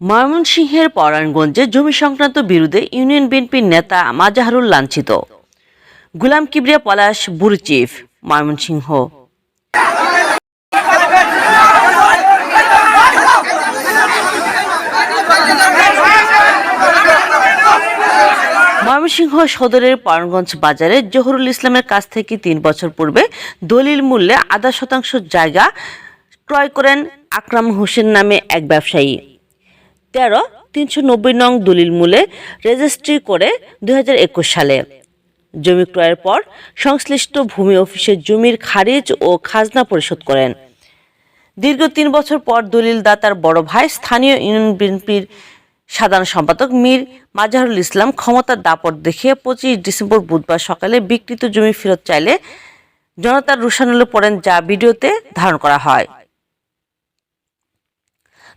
ময়মনসিংহের পরাণগঞ্জে জমি সংক্রান্ত বিরুদ্ধে ইউনিয়ন বিএনপির নেতা মাজাহারুল লাঞ্ছিত। গুলাম কিবরিয়া পলাশ বুড়ি চিফ, ময়মনসিংহ। ময়মনসিংহ সদরের পরাণগঞ্জ বাজারে জহুরুল ইসলামের কাছ থেকে তিন বছর পূর্বে দলিল মূল্যে আধা শতাংশ জায়গা ক্রয় করেন আকরাম হোসেন নামে এক ব্যবসায়ী। তেরো, তিনশো নব্বই নং দলিল মূলে রেজিস্ট্রি করে দুই হাজার একুশ সালে। জমি ক্রয়ের পর সংশ্লিষ্ট ভূমি অফিসে জমির খারিজ ও খাজনা পরিশোধ করেন। দীর্ঘ তিন বছর পর দলিল দাতার বড় ভাই স্থানীয় ইউনিয়ন বিএনপির সাধারণ সম্পাদক মীর মাজাহুল ইসলাম ক্ষমতার দাপট দেখিয়ে পঁচিশ ডিসেম্বর বুধবার সকালে বিকৃত জমি ফেরত চাইলে জনতার রুশানুলে পড়েন যা ভিডিওতে ধারণ করা হয়।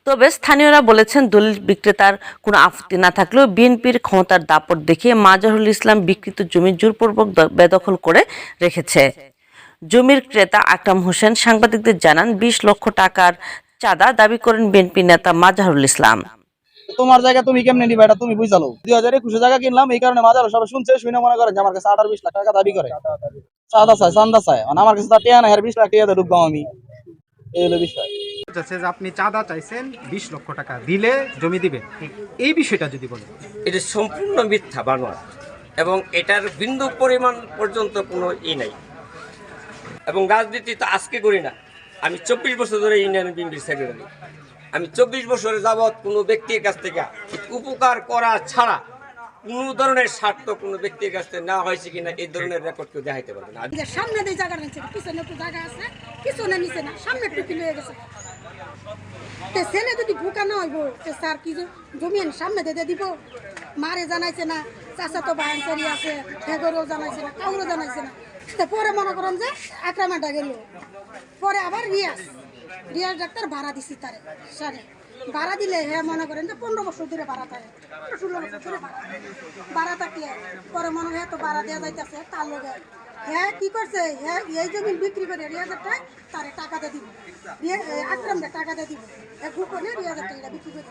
তবে স্থানীয়রা বলেছেন, দলিল বিক্রেতার কোনো আপত্তি না থাকলেও বিএনপির ক্ষমতার দাপট দেখিয়ে মাজাহুল ইসলাম বিকৃত জমি জোরপূর্বক বেদখল করে রেখেছে। জমির ক্রেতা আকরাম হোসেন সাংবাদিকদের জানান, বিশ লক্ষ টাকার চাঁদা দাবি করেন বিএনপি নেতা মাজাহুল ইসলাম। তোমার জায়গা তুমি কেমনে নিবা এটা তুমি বুঝালো। দুই হাজার একুশে জায়গা কিনলাম, এই কারণে মাজার সবাই শুনছে, শুনে মনে করেন যে আমার কাছে আঠারো বিশ লাখ টাকা দাবি করে। চাঁদা চায় চান্দা চায় মানে আমার কাছে টিয়া না বিশ লাখ টিয়া আমি। এই হলো বিষয়। যে আপনি চাঁদা চাইছেন বিশ লক্ষ টাকা দিলে জমি দিবে এই বিষয়টা যদি বলেন। এটা সম্পূর্ণ মিথ্যা বানোয়ার এবং এটার বিন্দু পরিমাণ পর্যন্ত কোনো ই নাই। এবং রাজনীতি তো আজকে করি না। আমি চব্বিশ বছর ধরে ইন্ডিয়ান বিএনপির সেক্রেটারি আমি চব্বিশ বছর যাবৎ কোনো ব্যক্তির কাছ থেকে উপকার করা ছাড়া কোনো ধরনের স্বার্থ কোনো ব্যক্তির কাছ থেকে না হয়েছে কিনা এই ধরনের রেকর্ড কেউ দেখাইতে পারবে না। সামনে জায়গা নিচ্ছে পিছনে একটু জায়গা আছে পিছনে নিচে না সামনে একটু হয়ে গেছে। তে ছেলে যদি ভুকা না হইব, তে স্যার কি যে জমি আনি সামনে দিয়ে দিব? মারে জানাইছে না, চাচা তো বায়ান চরি আছে হেগরও জানাইছে না, কাউরও জানাইছে না। তে পরে মনে করেন যে আক্রামাটা গেল। পরে আবার রিয়াজ। রিয়াজ ডাক্তার ভাড়া দিছি তারে সারে ভাড়া দিলে হ্যাঁ মনে করেন যে পনেরো বছর ধরে ভাড়া থাকে ষোলো বছর ধরে ভাড়া ভাড়া থাকলে পরে মনে হয় তো ভাড়া দেওয়া যাইতেছে, তার লগে হ্যাঁ কি করছে? হ্যাঁ এই জমি বিক্রি করে রিয়াজের টাকা তারে টাকা দিয়ে দিব। আক্রামটা টাকা দিয়ে দিব। ভুকনে রিয়াজের টাকা বিক্রি করে